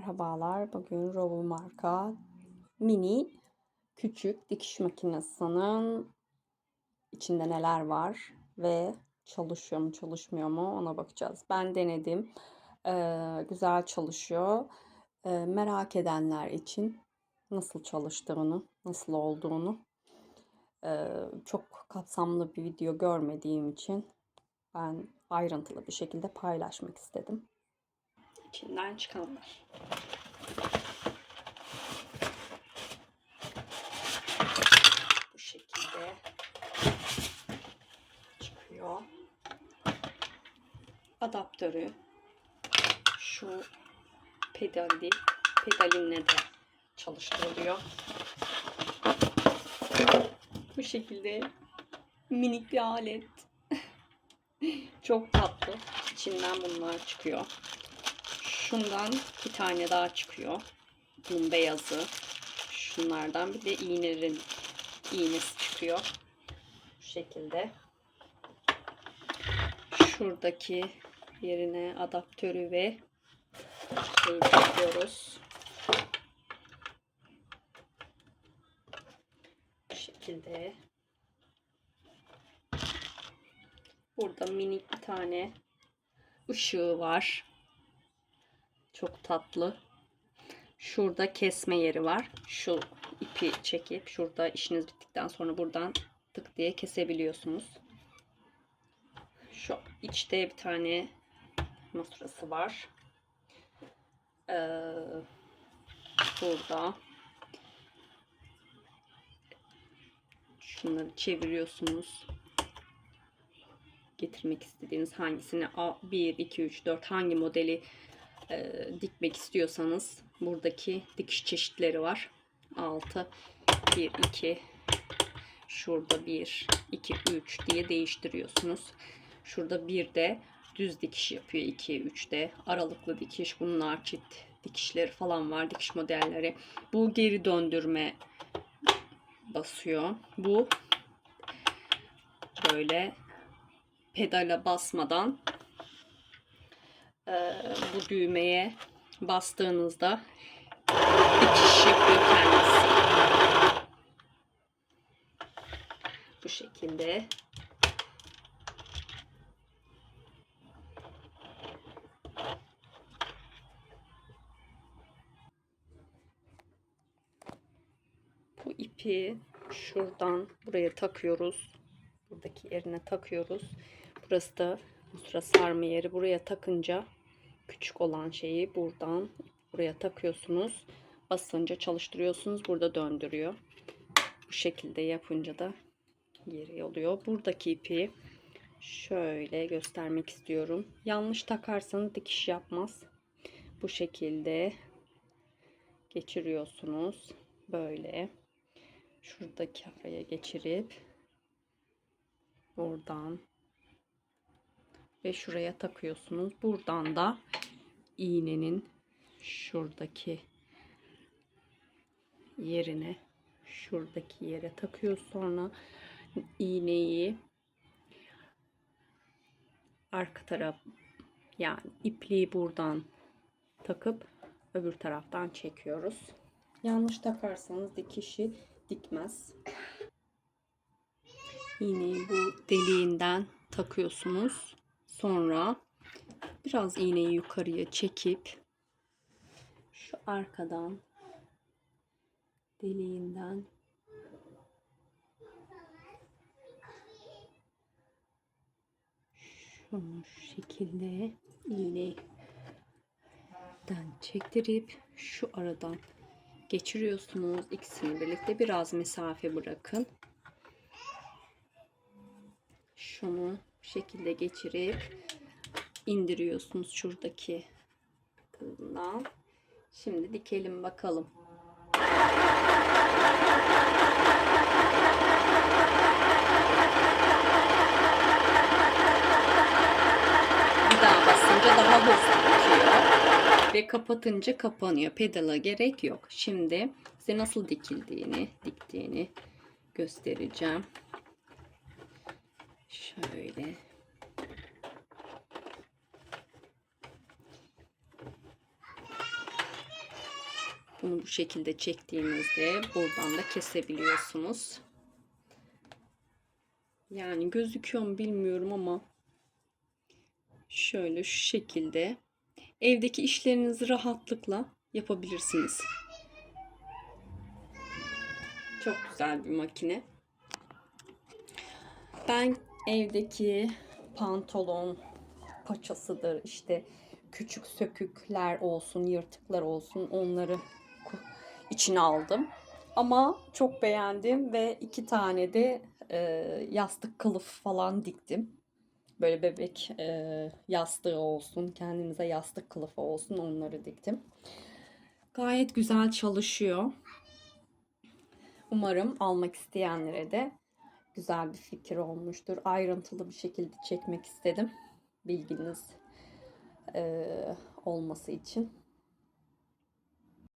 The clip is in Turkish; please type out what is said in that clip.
Merhabalar. Bugün Robo marka mini küçük dikiş makinesinin içinde neler var ve çalışıyor mu çalışmıyor mu ona bakacağız. Ben denedim. Ee, güzel çalışıyor. Ee, merak edenler için nasıl çalıştığını, nasıl olduğunu ee, çok kapsamlı bir video görmediğim için ben ayrıntılı bir şekilde paylaşmak istedim. İçinden çıkanlar. Bu şekilde çıkıyor. Adaptörü şu pedali pedalinle de çalıştırılıyor. Bu şekilde minik bir alet. Çok tatlı. İçinden bunlar çıkıyor. Şundan bir tane daha çıkıyor. Bunun beyazı. Şunlardan bir de iğnenin iğnesi çıkıyor. Bu şekilde. Şuradaki yerine adaptörü ve şeyi takıyoruz. Bu şekilde. Burada minik bir tane ışığı var. Çok tatlı. Şurada kesme yeri var. Şu ipi çekip şurada işiniz bittikten sonra buradan tık diye kesebiliyorsunuz. Şu içte bir tane masurası var. Ee, burada şunları çeviriyorsunuz. Getirmek istediğiniz hangisini 1, 2, 3, 4 hangi modeli e, dikmek istiyorsanız buradaki dikiş çeşitleri var. 6 1 2 şurada 1 2 3 diye değiştiriyorsunuz. Şurada bir de düz dikiş yapıyor 2 3 de aralıklı dikiş bunlar çift dikişleri falan var dikiş modelleri. Bu geri döndürme basıyor. Bu böyle pedala basmadan bu düğmeye bastığınızda dikiş yapıyor kendisi. Bu şekilde. Bu ipi şuradan buraya takıyoruz. Buradaki yerine takıyoruz. Burası da sıra sarma yeri. Buraya takınca küçük olan şeyi buradan buraya takıyorsunuz. Basınca çalıştırıyorsunuz. Burada döndürüyor. Bu şekilde yapınca da geri oluyor. Buradaki ipi şöyle göstermek istiyorum. Yanlış takarsanız dikiş yapmaz. Bu şekilde geçiriyorsunuz. Böyle şuradaki araya geçirip buradan ve şuraya takıyorsunuz. Buradan da iğnenin şuradaki yerine şuradaki yere takıyor sonra iğneyi arka taraf yani ipliği buradan takıp öbür taraftan çekiyoruz. Yanlış takarsanız dikişi dikmez. İğneyi bu deliğinden takıyorsunuz. Sonra biraz iğneyi yukarıya çekip şu arkadan deliğinden şunu şu şekilde iğneden çektirip şu aradan geçiriyorsunuz. İkisini birlikte biraz mesafe bırakın. Şunu şekilde geçirip indiriyorsunuz şuradaki kılından. Şimdi dikelim bakalım. Bir daha basınca daha hızlı. Ve kapatınca kapanıyor. Pedala gerek yok. Şimdi size nasıl dikildiğini, diktiğini göstereceğim. Şöyle. Bunu bu şekilde çektiğinizde buradan da kesebiliyorsunuz. Yani gözüküyor mu bilmiyorum ama şöyle şu şekilde evdeki işlerinizi rahatlıkla yapabilirsiniz. Çok güzel bir makine. Ben evdeki pantolon paçasıdır işte küçük sökükler olsun, yırtıklar olsun onları içine aldım. Ama çok beğendim ve iki tane de e, yastık kılıf falan diktim. Böyle bebek e, yastığı olsun, kendinize yastık kılıfı olsun onları diktim. Gayet güzel çalışıyor. Umarım almak isteyenlere de güzel bir fikir olmuştur. Ayrıntılı bir şekilde çekmek istedim. Bilginiz eee, olması için.